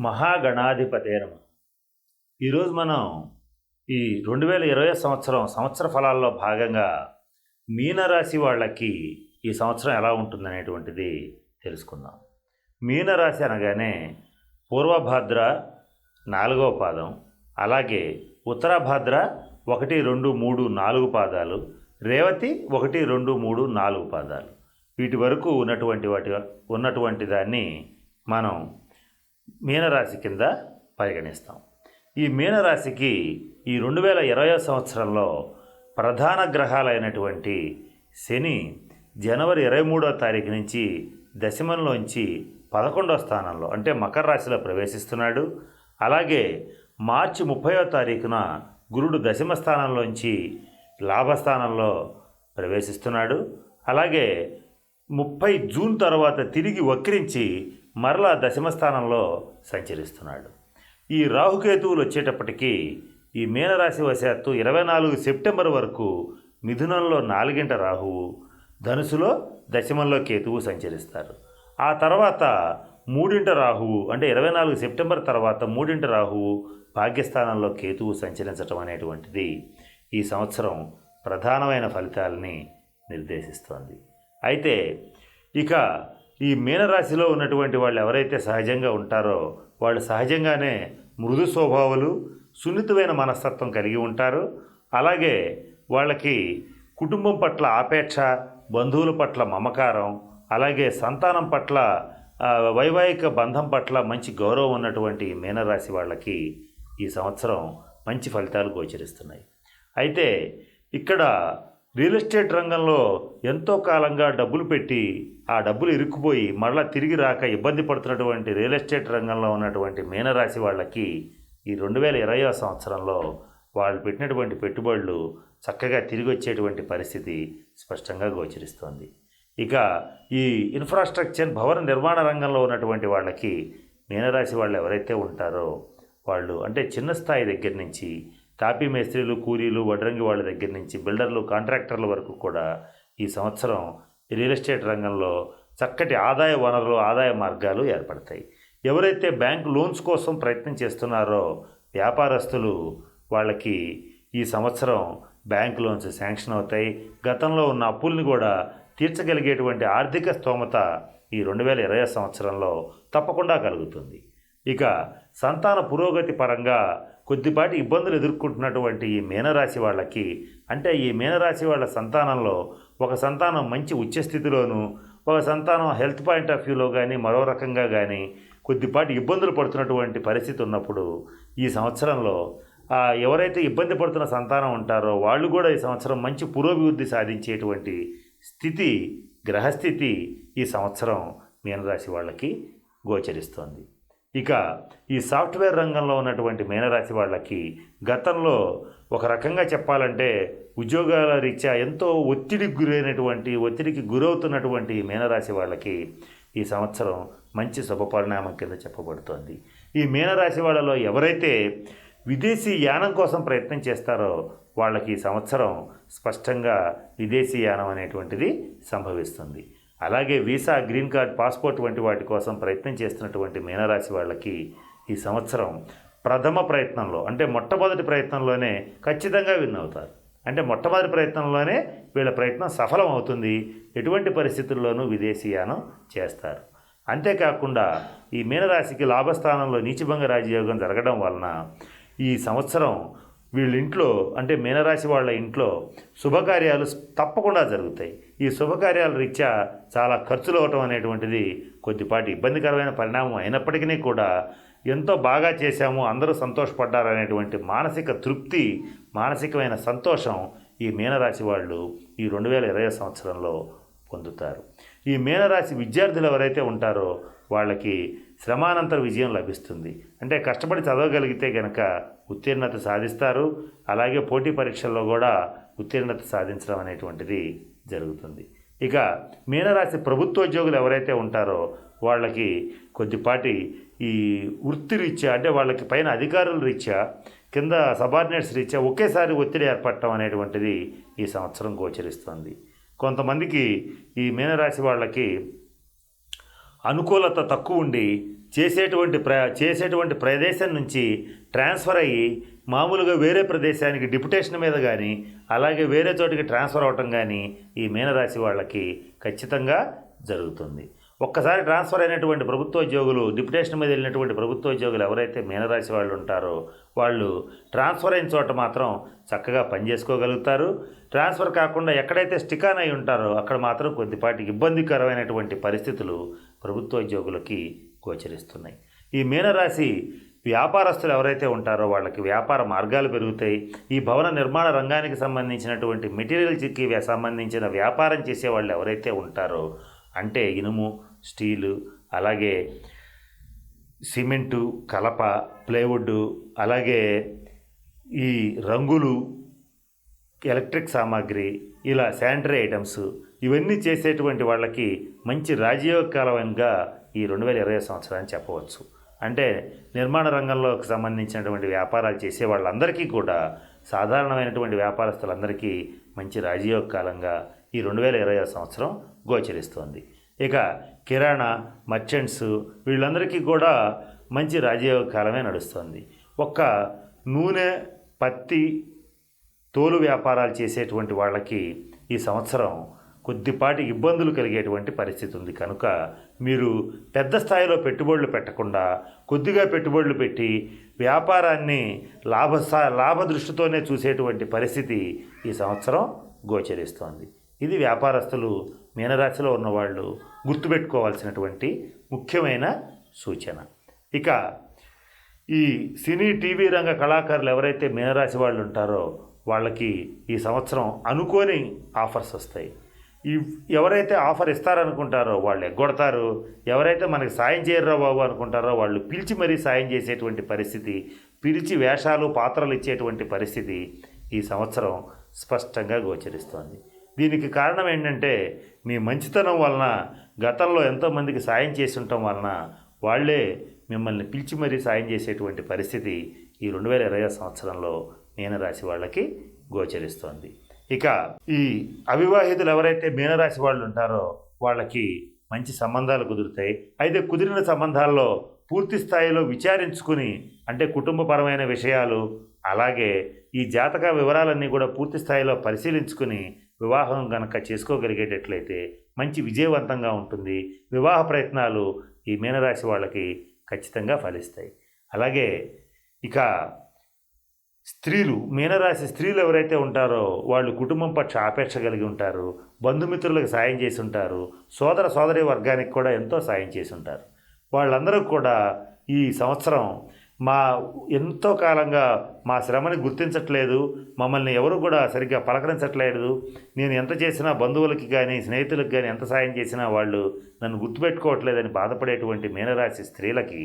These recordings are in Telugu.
మహాగణాధిపతే నమ. ఈరోజు మనం ఈ రెండు వేల ఇరవై సంవత్సరం సంవత్సర ఫలాల్లో భాగంగా మీనరాశి వాళ్ళకి ఈ సంవత్సరం ఎలా ఉంటుందనేటువంటిది తెలుసుకుందాం. మీనరాశి అనగానే పూర్వభాద్ర నాలుగవ పాదం అలాగే ఉత్తరాభాద్ర ఒకటి రెండు మూడు నాలుగు పాదాలు రేవతి ఒకటి రెండు మూడు నాలుగు పాదాలు. వీటి వరకు ఉన్నటువంటి వాటి ఉన్నటువంటి దాన్ని మనం మీనరాశి కింద పరిగణిస్తాం. ఈ మీనరాశికి ఈ రెండు వేల ఇరవై సంవత్సరంలో ప్రధాన గ్రహాలైనటువంటి శని జనవరి ఇరవై మూడో తారీఖు నుంచి దశమంలోంచి పదకొండో స్థానంలో అంటే మకర రాశిలో ప్రవేశిస్తున్నాడు. అలాగే మార్చి ముప్పయో తారీఖున గురుడు దశమ స్థానంలోంచి లాభస్థానంలో ప్రవేశిస్తున్నాడు. అలాగే ముప్పై జూన్ తర్వాత తిరిగి వక్రించి మరలా దశమ స్థానంలో సంచరిస్తున్నాడు. ఈ రాహుకేతువులు వచ్చేటప్పటికీ ఈ మీనరాశి వశాత్తు ఇరవై నాలుగు సెప్టెంబర్ వరకు మిథునంలో నాలుగింట రాహువు ధనుసులో దశమంలో కేతువు సంచరిస్తారు. ఆ తర్వాత మూడింట రాహువు అంటే ఇరవై నాలుగు సెప్టెంబర్ తర్వాత మూడింట రాహువు భాగ్యస్థానంలో కేతువు సంచరించటం అనేటువంటిది ఈ సంవత్సరం ప్రధానమైన ఫలితాలని నిర్దేశిస్తోంది. అయితే ఇక ఈ మీనరాశిలో ఉన్నటువంటి వాళ్ళు ఎవరైతే సహజంగా ఉంటారో వాళ్ళు సహజంగానే మృదు స్వభావాలు సున్నితమైన మనస్తత్వం కలిగి ఉంటారు. అలాగే వాళ్ళకి కుటుంబం పట్ల ఆపేక్ష బంధువుల పట్ల మమకారం అలాగే సంతానం పట్ల వైవాహిక బంధం పట్ల మంచి గౌరవం ఉన్నటువంటి మీనరాశి వాళ్ళకి ఈ సంవత్సరం మంచి ఫలితాలు గోచరిస్తున్నాయి. అయితే ఇక్కడ రియల్ ఎస్టేట్ రంగంలో ఎంతో కాలంగా డబ్బులు పెట్టి ఆ డబ్బులు ఇరుక్కుపోయి మరలా తిరిగి రాక ఇబ్బంది పడుతున్నటువంటి రియల్ ఎస్టేట్ రంగంలో ఉన్నటువంటి మీనరాశి వాళ్ళకి ఈ రెండు వేల ఇరవై సంవత్సరంలో వాళ్ళు పెట్టినటువంటి పెట్టుబడులు చక్కగా తిరిగి వచ్చేటువంటి పరిస్థితి స్పష్టంగా గోచరిస్తోంది. ఇక ఈ ఇన్ఫ్రాస్ట్రక్చర్ భవన నిర్మాణ రంగంలో ఉన్నటువంటి వాళ్ళకి మీనరాశి వాళ్ళు ఎవరైతే ఉంటారో వాళ్ళు అంటే చిన్న స్థాయి దగ్గర నుంచి కాపీ మేస్త్రీలు కూలీలు వడ్రంగి వాళ్ళ దగ్గర నుంచి బిల్డర్లు కాంట్రాక్టర్ల వరకు కూడా ఈ సంవత్సరం రియల్ ఎస్టేట్ రంగంలో చక్కటి ఆదాయ వనరులు ఆదాయ మార్గాలు ఏర్పడతాయి. ఎవరైతే బ్యాంక్ లోన్స్ కోసం ప్రయత్నం చేస్తున్నారో వ్యాపారస్తులు వాళ్ళకి ఈ సంవత్సరం బ్యాంక్ లోన్స్ శాంక్షన్ అవుతాయి. గతంలో ఉన్న అప్పుల్ని కూడా తీర్చగలిగేటువంటి ఆర్థిక స్తోమత ఈ రెండు వేల ఇరవై సంవత్సరంలో తప్పకుండా కలుగుతుంది. ఇక సంతాన పురోగతి పరంగా కొద్దిపాటి ఇబ్బందులు ఎదుర్కొంటున్నటువంటి ఈ మీనరాశి వాళ్ళకి అంటే ఈ మీనరాశి వాళ్ళ సంతానంలో ఒక సంతానం మంచి ఉచ్చస్థితిలోనూ ఒక సంతానం హెల్త్ పాయింట్ ఆఫ్ వ్యూలో కానీ మరో రకంగా కానీ కొద్దిపాటి ఇబ్బందులు పడుతున్నటువంటి పరిస్థితి ఉన్నప్పుడు ఈ సంవత్సరంలో ఎవరైతే ఇబ్బంది పడుతున్న సంతానం ఉంటారో వాళ్ళు కూడా ఈ సంవత్సరం మంచి పురోభివృద్ధి సాధించేటువంటి స్థితి గ్రహస్థితి ఈ సంవత్సరం మీనరాశి వాళ్ళకి గోచరిస్తోంది. ఇక ఈ సాఫ్ట్వేర్ రంగంలో ఉన్నటువంటి మీనరాశి వాళ్ళకి గతంలో ఒక రకంగా చెప్పాలంటే ఉద్యోగాల రీత్యా ఎంతో ఒత్తిడికి గురైనటువంటి ఒత్తిడికి గురవుతున్నటువంటి ఈ మీనరాశి వాళ్ళకి ఈ సంవత్సరం మంచి శుభపరిణామం కింద చెప్పబడుతోంది. ఈ మీనరాశి వాళ్ళలో ఎవరైతే విదేశీ యానం కోసం ప్రయత్నం చేస్తారో వాళ్ళకి ఈ సంవత్సరం స్పష్టంగా విదేశీ యానం అనేటువంటిది సంభవిస్తుంది. అలాగే వీసా గ్రీన్ కార్డ్ పాస్పోర్ట్ వంటి వాటి కోసం ప్రయత్నం చేస్తున్నటువంటి మీనరాశి వాళ్ళకి ఈ సంవత్సరం ప్రథమ ప్రయత్నంలో అంటే మొట్టమొదటి ప్రయత్నంలోనే ఖచ్చితంగా విన్ అవుతారు. అంటే మొట్టమొదటి ప్రయత్నంలోనే వీళ్ళ ప్రయత్నం సఫలం అవుతుంది. ఎటువంటి పరిస్థితుల్లోనూ విదేశీయానం చేస్తారు. అంతేకాకుండా ఈ మీనరాశికి లాభస్థానంలో నీచిభంగ రాజయోగం జరగడం వలన ఈ సంవత్సరం వీళ్ళ ఇంట్లో అంటే మీనరాశి వాళ్ళ ఇంట్లో శుభకార్యాలు తప్పకుండా జరుగుతాయి. ఈ శుభకార్యాల రీత్యా చాలా ఖర్చులు అవటం అనేటువంటిది కొద్దిపాటి ఇబ్బందికరమైన పరిణామం అయినప్పటికీ కూడా ఎంతో బాగా చేశాము అందరూ సంతోషపడ్డారు అనేటువంటి మానసిక తృప్తి మానసికమైన సంతోషం ఈ మీనరాశి వాళ్ళు ఈ రెండు వేల ఇరవై సంవత్సరంలో పొందుతారు. ఈ మీనరాశి విద్యార్థులు ఎవరైతే ఉంటారో వాళ్ళకి శ్రమానంతర విజయం లభిస్తుంది. అంటే కష్టపడి చదవగలిగితే కనుక ఉత్తీర్ణత సాధిస్తారు. అలాగే పోటీ పరీక్షల్లో కూడా ఉత్తీర్ణత సాధించడం అనేటువంటిది జరుగుతుంది. ఇక మీనరాశి ప్రభుత్వోద్యోగులు ఎవరైతే ఉంటారో వాళ్ళకి కొద్దిపాటి ఈ వృత్తి రీత్యా అంటే వాళ్ళకి పైన అధికారుల రీత్యా కింద సబార్డినేట్స్ రీత్యా ఒకేసారి ఒత్తిడి ఏర్పడటం అనేటువంటిది ఈ సంవత్సరం గోచరిస్తుంది. కొంతమందికి ఈ మీనరాశి వాళ్ళకి అనుకూలత తక్కువ ఉండి చేసేటువంటి ప్ర చేసేటువంటి ప్రదేశం నుంచి ట్రాన్స్ఫర్ అయ్యి మామూలుగా వేరే ప్రదేశానికి డిప్యుటేషన్ మీద కానీ అలాగే వేరే చోటికి ట్రాన్స్ఫర్ అవ్వటం కానీ ఈ మీనరాశి వాళ్ళకి ఖచ్చితంగా జరుగుతుంది. ఒక్కసారి ట్రాన్స్ఫర్ అయినటువంటి ప్రభుత్వ ఉద్యోగులు డిప్యుటేషన్ మీద వెళ్ళినటువంటి ప్రభుత్వ ఉద్యోగులు ఎవరైతే మీనరాశి వాళ్ళు ఉంటారో వాళ్ళు ట్రాన్స్ఫర్ అయిన చోట మాత్రం చక్కగా పనిచేసుకోగలుగుతారు ట్రాన్స్ఫర్ కాకుండా ఎక్కడైతే స్టికాన్ అయి ఉంటారో అక్కడ మాత్రం కొద్దిపాటి ఇబ్బందికరమైనటువంటి పరిస్థితులు ప్రభుత్వ ఉద్యోగులకి గోచరిస్తున్నాయి. ఈ మీనరాశి వ్యాపారస్తులు ఎవరైతే ఉంటారో వాళ్ళకి వ్యాపార మార్గాలు పెరుగుతాయి. ఈ భవన నిర్మాణ రంగానికి సంబంధించినటువంటి మెటీరియల్కి సంబంధించిన వ్యాపారం చేసే వాళ్ళు ఎవరైతే ఉంటారో అంటే ఇనుము స్టీలు అలాగే సిమెంటు కలప ప్లైవుడ్ అలాగే ఈ రంగులు ఎలక్ట్రిక్ సామాగ్రి ఇలా శానిటరీ ఐటమ్స్ ఇవన్నీ చేసేటువంటి వాళ్ళకి మంచి రాజయోగకాలంగా ఈ రెండు వేల ఇరవై సంవత్సరాన్ని చెప్పవచ్చు. అంటే నిర్మాణ రంగంలోకి సంబంధించినటువంటి వ్యాపారాలు చేసే వాళ్ళందరికీ కూడా సాధారణమైనటువంటి వ్యాపారస్తులందరికీ మంచి రాజయోగ కాలంగా ఈ రెండు వేల ఇరవై సంవత్సరం గోచరిస్తోంది. ఇక కిరాణా మర్చెంట్స్ వీళ్ళందరికీ కూడా మంచి రాజయోగ కాలమే నడుస్తుంది. ఒక్క నూనె పత్తి తోలు వ్యాపారాలు చేసేటువంటి వాళ్ళకి ఈ సంవత్సరం కొద్దిపాటి ఇబ్బందులు కలిగేటువంటి పరిస్థితి ఉంది. కనుక మీరు పెద్ద స్థాయిలో పెట్టుబడులు పెట్టకుండా కొద్దిగా పెట్టుబడులు పెట్టి వ్యాపారాన్ని లాభ లాభ దృష్టితోనే చూసేటువంటి పరిస్థితి ఈ సంవత్సరం గోచరిస్తోంది. ఇది వ్యాపారస్తులు మీనరాశిలో ఉన్నవాళ్ళు గుర్తుపెట్టుకోవాల్సినటువంటి ముఖ్యమైన సూచన. ఇక ఈ సినీ టీవీ రంగ కళాకారులు ఎవరైతే మీనరాశి వాళ్ళు ఉంటారో వాళ్ళకి ఈ సంవత్సరం అనుకోని ఆఫర్స్ వస్తాయి. ఈ ఎవరైతే ఆఫర్ ఇస్తారనుకుంటారో వాళ్ళు ఎగ్గొడతారు ఎవరైతే మనకి సాయం చేయర్రా బాబు అనుకుంటారో వాళ్ళు పిలిచి మరీ సాయం చేసేటువంటి పరిస్థితి పిలిచి వేషాలు పాత్రలు ఇచ్చేటువంటి పరిస్థితి ఈ సంవత్సరం స్పష్టంగా గోచరిస్తోంది. దీనికి కారణం ఏంటంటే మీ మంచితనం వలన గతంలో ఎంతోమందికి సాయం చేసి ఉండటం వలన వాళ్ళే మిమ్మల్ని పిలిచి మరీ సాయం చేసేటువంటి పరిస్థితి ఈ రెండు వేల ఇరవై సంవత్సరంలో మీనరాశి వాళ్ళకి గోచరిస్తోంది. ఇక ఈ అవివాహితులు ఎవరైతే మీనరాశి వాళ్ళు ఉంటారో వాళ్ళకి మంచి సంబంధాలు కుదురుతాయి. అయితే కుదిరిన సంబంధాల్లో పూర్తి స్థాయిలో విచారించుకుని అంటే కుటుంబపరమైన విషయాలు అలాగే ఈ జాతక వివరాలన్నీ కూడా పూర్తి స్థాయిలో పరిశీలించుకుని వివాహం కనుక చేసుకోగలిగేటట్లయితే మంచి విజయవంతంగా ఉంటుంది. వివాహ ప్రయత్నాలు ఈ మీనరాశి వాళ్ళకి ఖచ్చితంగా ఫలిస్తాయి. అలాగే ఇక స్త్రీలు మీనరాశి స్త్రీలు ఎవరైతే ఉంటారో వాళ్ళు కుటుంబం పక్ష ఆపేక్ష కలిగి ఉంటారు బంధుమిత్రులకు సాయం చేసి ఉంటారు సోదర సోదరి వర్గానికి కూడా ఎంతో సాయం చేసి ఉంటారు. వాళ్ళందరూ కూడా ఈ సంవత్సరం మా ఎంతో కాలంగా మా శ్రమని గుర్తించట్లేదు మమ్మల్ని ఎవరు కూడా సరిగ్గా పలకరించట్లేదు నేను ఎంత చేసినా బంధువులకి కానీ స్నేహితులకు కానీ ఎంత సాయం చేసినా వాళ్ళు నన్ను గుర్తుపెట్టుకోవట్లేదని బాధపడేటువంటి మీనరాశి స్త్రీలకి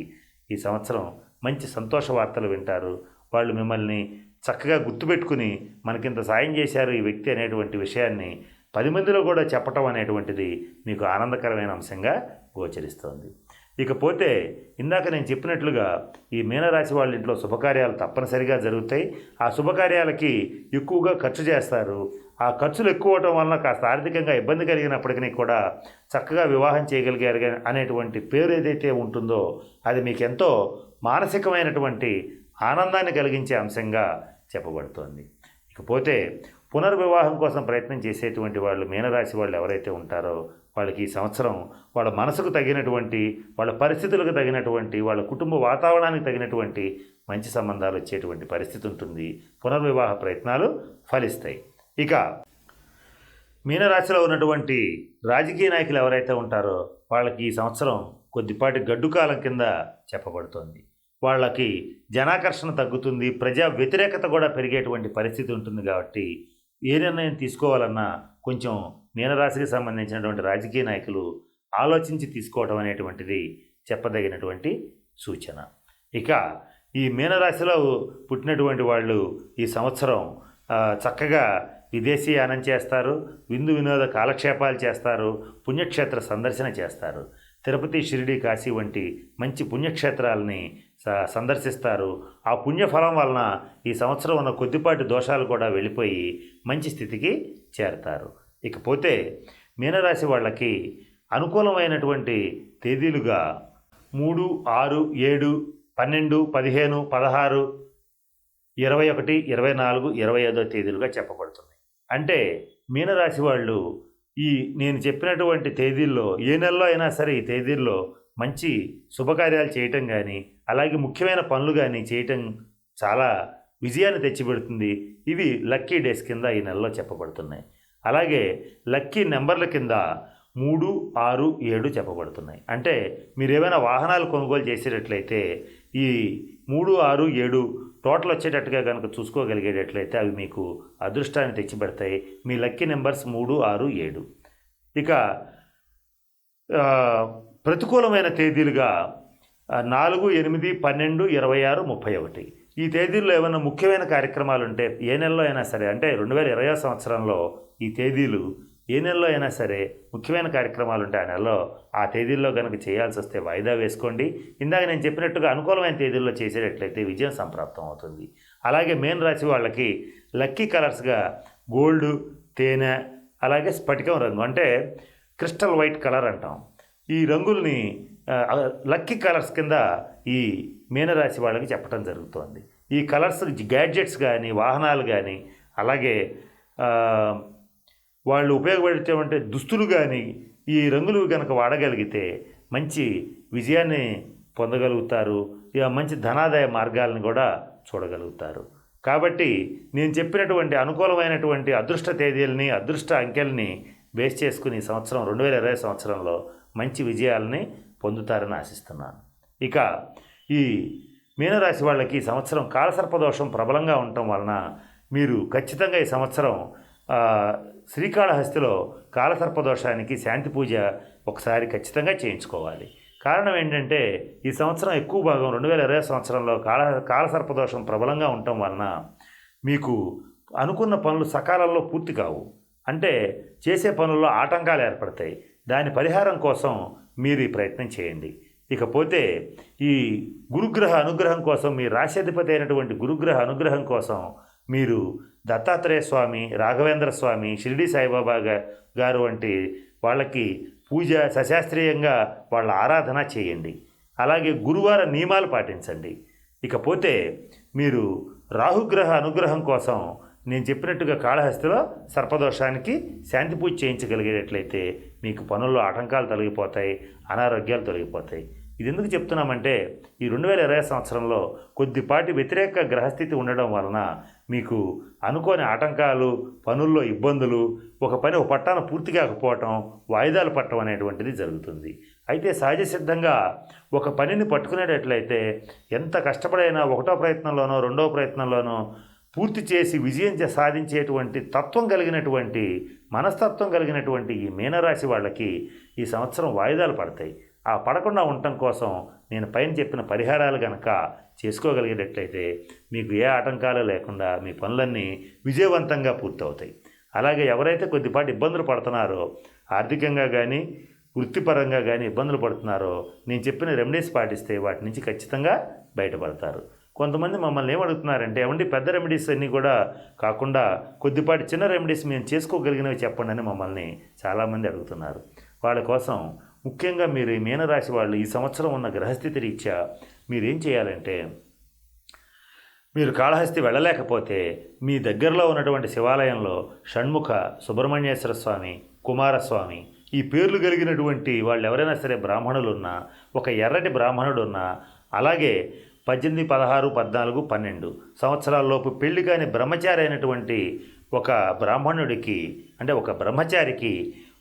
ఈ సంవత్సరం మంచి సంతోష వార్తలు వింటారు. వాళ్ళు మిమ్మల్ని చక్కగా గుర్తుపెట్టుకుని మనకింత సాయం చేశారు ఈ వ్యక్తి అనేటువంటి విషయాన్ని పది మందిలో కూడా చెప్పటం అనేటువంటిది మీకు ఆనందకరమైన అంశంగా గోచరిస్తోంది. ఇకపోతే ఇందాక నేను చెప్పినట్లుగా ఈ మీనరాశి వాళ్ళ ఇంట్లో శుభకార్యాలు తప్పనిసరిగా జరుగుతాయి. ఆ శుభకార్యాలకి ఎక్కువగా ఖర్చు చేస్తారు. ఆ ఖర్చులు ఎక్కువ అవటం వలన కాస్త ఆర్థికంగా ఇబ్బంది కలిగినప్పటికీ కూడా చక్కగా వివాహం చేయగలిగారు అనేటువంటి పేరు ఏదైతే ఉంటుందో అది మీకు ఎంతో మానసికమైనటువంటి ఆనందాన్ని కలిగించే అంశంగా చెప్పబడుతోంది. ఇకపోతే పునర్వివాహం కోసం ప్రయత్నం చేసేటువంటి వాళ్ళు మీనరాశి వాళ్ళు ఎవరైతే ఉంటారో వాళ్ళకి ఈ సంవత్సరం వాళ్ళ మనసుకు తగినటువంటి వాళ్ళ పరిస్థితులకు తగినటువంటి వాళ్ళ కుటుంబ వాతావరణానికి తగినటువంటి మంచి సంబంధాలు వచ్చేటువంటి పరిస్థితి ఉంటుంది. పునర్వివాహ ప్రయత్నాలు ఫలిస్తాయి. ఇక మీనరాశిలో ఉన్నటువంటి రాజకీయ నాయకులు ఎవరైతే ఉంటారో వాళ్ళకి ఈ సంవత్సరం కొద్దిపాటి గడ్డు కాలం కింద చెప్పబడుతోంది. వాళ్ళకి జనాకర్షణ తగ్గుతుంది ప్రజా వ్యతిరేకత కూడా పెరిగేటువంటి పరిస్థితి ఉంటుంది కాబట్టి ఏ నిర్ణయం తీసుకోవాలన్నా కొంచెం మీనరాశికి సంబంధించినటువంటి రాజకీయ నాయకులు ఆలోచించి తీసుకోవడం అనేటువంటిది చెప్పదగినటువంటి సూచన. ఇక ఈ మీనరాశిలో పుట్టినటువంటి వాళ్ళు ఈ సంవత్సరం చక్కగా విదేశీయానం చేస్తారు విందు వినోద కాలక్షేపాలు చేస్తారు పుణ్యక్షేత్ర సందర్శన చేస్తారు. తిరుపతి షిరిడి కాశీ వంటి మంచి పుణ్యక్షేత్రాలని సందర్శిస్తారు. ఆ పుణ్యఫలం వలన ఈ సంవత్సరం ఉన్న కొద్దిపాటి దోషాలు కూడా వెళ్ళిపోయి మంచి స్థితికి చేరతారు. ఇకపోతే మీనరాశి వాళ్ళకి అనుకూలమైనటువంటి తేదీలుగా మూడు ఆరు ఏడు పన్నెండు పదిహేను పదహారు ఇరవై ఒకటి ఇరవై నాలుగు ఇరవై ఐదో తేదీలుగా చెప్పబడుతున్నాయి. అంటే మీనరాశి వాళ్ళు ఈ నేను చెప్పినటువంటి తేదీల్లో ఏ నెలలో అయినా సరే ఈ తేదీల్లో మంచి శుభకార్యాలు చేయటం కానీ అలాగే ముఖ్యమైన పనులు కానీ చేయటం చాలా విజయాన్ని తెచ్చిపెడుతుంది. ఇవి లక్కీ డేస్ కింద ఈ నెలలో చెప్పబడుతున్నాయి. అలాగే లక్కీ నెంబర్ల కింద మూడు ఆరు ఏడు చెప్పబడుతున్నాయి. అంటే మీరు ఏమైనా వాహనాలు కొనుగోలు చేసేటట్లయితే ఈ మూడు ఆరు ఏడు టోటల్ వచ్చేటట్టుగా కనుక చూసుకోగలిగేటట్లయితే అవి మీకు అదృష్టాన్ని తెచ్చిపెడతాయి. మీ లక్కీ నెంబర్స్ మూడు ఆరు ఏడు. ఇక ప్రతికూలమైన తేదీలుగా నాలుగు ఎనిమిది పన్నెండు ఇరవై ఆరు ముప్పై ఒకటి. ఈ తేదీల్లో ఏమైనా ముఖ్యమైన కార్యక్రమాలు ఉంటే ఏ నెలలో అయినా సరే అంటే రెండు వేల ఇరవై సంవత్సరంలో ఈ తేదీలు ఏ నెలలో అయినా సరే ముఖ్యమైన కార్యక్రమాలు ఉంటే ఆ నెలలో ఆ తేదీల్లో కనుక చేయాల్సి వస్తే వాయిదా వేసుకోండి. ఇందాక నేను చెప్పినట్టుగా అనుకూలమైన తేదీల్లో చేసేటట్లయితే విజయం సంప్రాప్తం అవుతుంది. అలాగే మెయిన్ రాశి వాళ్ళకి లక్కీ కలర్స్గా గోల్డ్ తేనె అలాగే స్ఫటికం రంగు అంటే క్రిస్టల్ వైట్ కలర్ అంటాం. ఈ రంగుల్ని లక్కీ కలర్స్ కింద ఈ మీనరాశి వాళ్ళకి చెప్పడం జరుగుతోంది. ఈ కలర్స్ గ్యాడ్జెట్స్ కానీ వాహనాలు కానీ అలాగే వాళ్ళు ఉపయోగపడేటువంటి దుస్తులు కానీ ఈ రంగులు కనుక వాడగలిగితే మంచి విజయాన్ని పొందగలుగుతారు. ఇక మంచి ధనాదాయ మార్గాలను కూడా చూడగలుగుతారు. కాబట్టి నేను చెప్పినటువంటి అనుకూలమైనటువంటి అదృష్ట తేదీలని అదృష్ట అంకెల్ని బేస్ చేసుకుని సంవత్సరం రెండు వేల ఇరవై సంవత్సరంలో మంచి విజయాలని పొందుతారని ఆశిస్తున్నాను. ఇక ఈ మీనరాశి వాళ్ళకి ఈ సంవత్సరం కాలసర్పదోషం ప్రబలంగా ఉండటం వలన మీరు ఖచ్చితంగా ఈ సంవత్సరం శ్రీకాళహస్తిలో కాలసర్పదోషానికి శాంతి పూజ ఒకసారి ఖచ్చితంగా చేయించుకోవాలి. కారణం ఏంటంటే ఈ సంవత్సరం ఎక్కువ భాగం రెండు వేల ఇరవై సంవత్సరంలో కాల కాలసర్పదోషం ప్రబలంగా ఉండటం వలన మీకు అనుకున్న పనులు సకాలంలో పూర్తి కావు. అంటే చేసే పనుల్లో ఆటంకాలు ఏర్పడతాయి. దాని పరిహారం కోసం మీరు ఈ ప్రయత్నం చేయండి. ఇకపోతే ఈ గురుగ్రహ అనుగ్రహం కోసం మీ రాశ్యాధిపతి అయినటువంటి గురుగ్రహ అనుగ్రహం కోసం మీరు దత్తాత్రేయ స్వామి రాఘవేంద్ర స్వామి షిరిడి సాయిబాబా గారు వంటి వాళ్ళకి పూజ సశాస్త్రీయంగా వాళ్ళ ఆరాధన చేయండి. అలాగే గురువార నియమాలు పాటించండి. ఇకపోతే మీరు రాహుగ్రహ అనుగ్రహం కోసం నేను చెప్పినట్టుగా కాళహస్తిలో సర్పదోషానికి శాంతి పూజ చేయించగలిగేటట్లయితే మీకు పనుల్లో ఆటంకాలు తొలగిపోతాయి అనారోగ్యాలు తొలగిపోతాయి. ఇది ఎందుకు చెప్తున్నామంటే ఈ రెండు వేల ఇరవై సంవత్సరంలో కొద్దిపాటి వ్యతిరేక గ్రహస్థితి ఉండడం వలన మీకు అనుకోని ఆటంకాలు పనుల్లో ఇబ్బందులు ఒక పని ఒక పట్టాన పూర్తి కాకపోవటం వాయిదాలు పట్టడం అనేటువంటిది జరుగుతుంది. అయితే సహజ సిద్ధంగా ఒక పనిని పట్టుకునేటట్లయితే ఎంత కష్టపడైనా ఒకటో ప్రయత్నంలోనో రెండో ప్రయత్నంలోనో పూర్తి చేసి విజయం సాధించేటువంటి తత్వం కలిగినటువంటి మనస్తత్వం కలిగినటువంటి ఈ మీనరాశి వాళ్ళకి ఈ సంవత్సరం వాయిదాలు పడతాయి. ఆ పడకుండా ఉండటం కోసం నేను పైన చెప్పిన పరిహారాలు కనుక చేసుకోగలిగేటట్లయితే మీకు ఏ ఆటంకాలు లేకుండా మీ పనులన్నీ విజయవంతంగా పూర్తవుతాయి. అలాగే ఎవరైతే కొద్దిపాటి ఇబ్బందులు పడుతున్నారో ఆర్థికంగా కానీ వృత్తిపరంగా కానీ ఇబ్బందులు పడుతున్నారో నేను చెప్పిన రెమెడీస్ పాటిస్తే వాటి నుంచి ఖచ్చితంగా బయటపడతారు. కొంతమంది మమ్మల్ని ఏమడుగుతున్నారంటే ఏమండి పెద్ద రెమెడీస్ అన్నీ కూడా కాకుండా కొద్దిపాటి చిన్న రెమెడీస్ మేము చేసుకోగలిగినవి చెప్పండి అని మమ్మల్ని చాలామంది అడుగుతున్నారు. వాళ్ళ కోసం ముఖ్యంగా మీరు ఈ మీనరాశి వాళ్ళు ఈ సంవత్సరం ఉన్న గ్రహస్థితి రీత్యా మీరేం చేయాలంటే మీరు కాళహస్తి వెళ్ళలేకపోతే మీ దగ్గరలో ఉన్నటువంటి శివాలయంలో షణ్ముఖ సుబ్రహ్మణ్యేశ్వర స్వామి కుమారస్వామి ఈ పేర్లు కలిగినటువంటి వాళ్ళు ఎవరైనా సరే బ్రాహ్మణులు ఉన్నా ఒక ఎర్రటి బ్రాహ్మణుడున్నా అలాగే పద్దెనిమిది పదహారు పద్నాలుగు పన్నెండు సంవత్సరాల్లోపు పెళ్ళి కాని బ్రహ్మచారి అయినటువంటి ఒక బ్రాహ్మణుడికి అంటే ఒక బ్రహ్మచారికి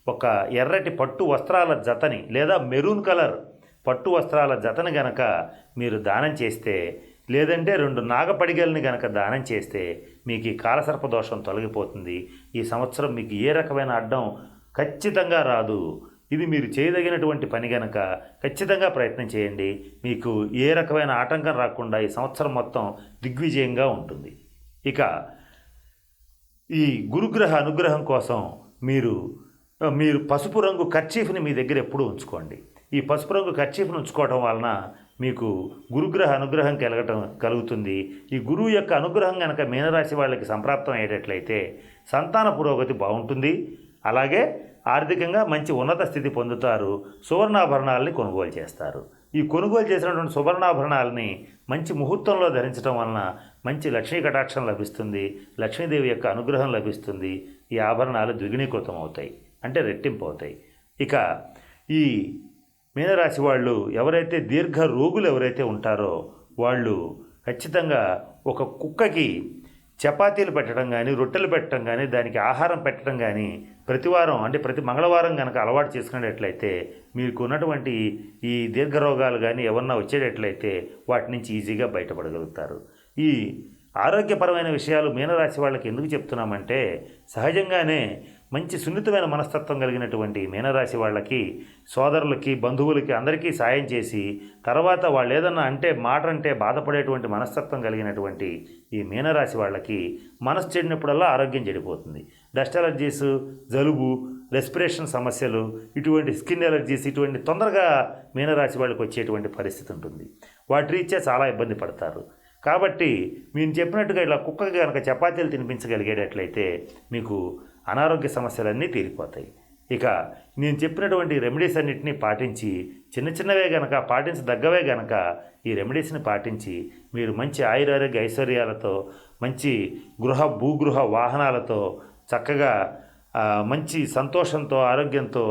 ఒక ఎర్రటి పట్టు వస్త్రాల జతని లేదా మెరూన్ కలర్ పట్టు వస్త్రాల జతని గనక మీరు దానం చేస్తే లేదంటే రెండు నాగపడిగల్ని గనక దానం చేస్తే మీకు ఈ కాలసర్ప దోషం తొలగిపోతుంది. ఈ సంవత్సరం మీకు ఏ రకమైన అడ్డం ఖచ్చితంగా రాదు. ఇది మీరు చేయదగినటువంటి పని గనక ఖచ్చితంగా ప్రయత్నం చేయండి. మీకు ఏ రకమైన ఆటంకం రాకుండా ఈ సంవత్సరం మొత్తం దిగ్విజయంగా ఉంటుంది. ఇక ఈ గురుగ్రహ అనుగ్రహం కోసం మీరు మీరు పసుపు రంగు కర్చీఫ్ని మీ దగ్గర ఎప్పుడూ ఉంచుకోండి. ఈ పసుపు రంగు కర్చీఫ్ని ఉంచుకోవడం వలన మీకు గురుగ్రహ అనుగ్రహం కలగటం కలుగుతుంది. ఈ గురువు యొక్క అనుగ్రహం కనుక మీనరాశి వాళ్ళకి సంప్రాప్తం అయ్యేటట్లయితే సంతాన పురోగతి బాగుంటుంది. అలాగే ఆర్థికంగా మంచి ఉన్నత స్థితి పొందుతారు. సువర్ణాభరణాలని కొనుగోలు చేస్తారు. ఈ కొనుగోలు చేసినటువంటి సువర్ణాభరణాలని మంచి ముహూర్తంలో ధరించడం వలన మంచి లక్ష్మీ కటాక్షం లభిస్తుంది. లక్ష్మీదేవి యొక్క అనుగ్రహం లభిస్తుంది. ఈ ఆభరణాలు ద్విగుణీకృతం అవుతాయి అంటే రెట్టింపు అవుతాయి ఇక ఈ మీనరాశి వాళ్ళు ఎవరైతే దీర్ఘ రోగులు ఎవరైతే ఉంటారో వాళ్ళు ఖచ్చితంగా ఒక కుక్కకి చపాతీలు పెట్టడం కానీ రొట్టెలు పెట్టడం కానీ దానికి ఆహారం పెట్టడం కానీ ప్రతివారం అంటే ప్రతి మంగళవారం కనుక అలవాటు చేసుకునేటట్లయితే మీకు ఉన్నటువంటి ఈ దీర్ఘ రోగాలు కానీ ఏమన్నా వచ్చేటట్లయితే వాటి నుంచి ఈజీగా బయటపడగలుగుతారు. ఈ ఆరోగ్యపరమైన విషయాలు మీనరాశి వాళ్ళకి ఎందుకు చెప్తున్నామంటే సహజంగానే మంచి సున్నితమైన మనస్తత్వం కలిగినటువంటి మీనరాశి వాళ్ళకి సోదరులకి బంధువులకి అందరికీ సాయం చేసి తర్వాత వాళ్ళు ఏదన్నా అంటే మాట అంటే బాధపడేటువంటి మనస్తత్వం కలిగినటువంటి ఈ మీనరాశి వాళ్ళకి మనసు చెడినప్పుడల్లా ఆరోగ్యం చెడిపోతుంది. డస్ట్ అలర్జీస్ జలుబు రెస్పిరేషన్ సమస్యలు ఇటువంటి స్కిన్ ఎలర్జీస్ ఇటువంటి తొందరగా మీనరాశి వాళ్ళకి వచ్చేటువంటి పరిస్థితి ఉంటుంది. వాటి రీత్యా చాలా ఇబ్బంది పడతారు. కాబట్టి నేను చెప్పినట్టుగా ఇలా కుక్కకి కనుక చపాతీలు తినిపించగలిగేటట్లయితే మీకు అనారోగ్య సమస్యలన్నీ తీరిపోతాయి. ఇక నేను చెప్పినటువంటి రెమెడీస్ అన్నింటినీ పాటించి చిన్న చిన్నవే గనక పాటించదగ్గవే గనక ఈ రెమెడీస్ని పాటించి మీరు మంచి ఆయురారోగ్య ఐశ్వర్యాలతో మంచి గృహ భూగృహ వాహనాలతో చక్కగా మంచి సంతోషంతో ఆరోగ్యంతో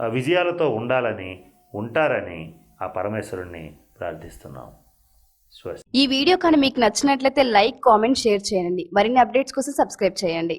విజయాలతో ఉండాలని ఉంటారని ఆ పరమేశ్వరుణ్ణి ప్రార్థిస్తున్నాం. ఈ వీడియో కానీ మీకు నచ్చినట్లయితే లైక్ కామెంట్ షేర్ చేయండి. మరిన్ని అప్డేట్స్ కోసం సబ్స్క్రైబ్ చేయండి.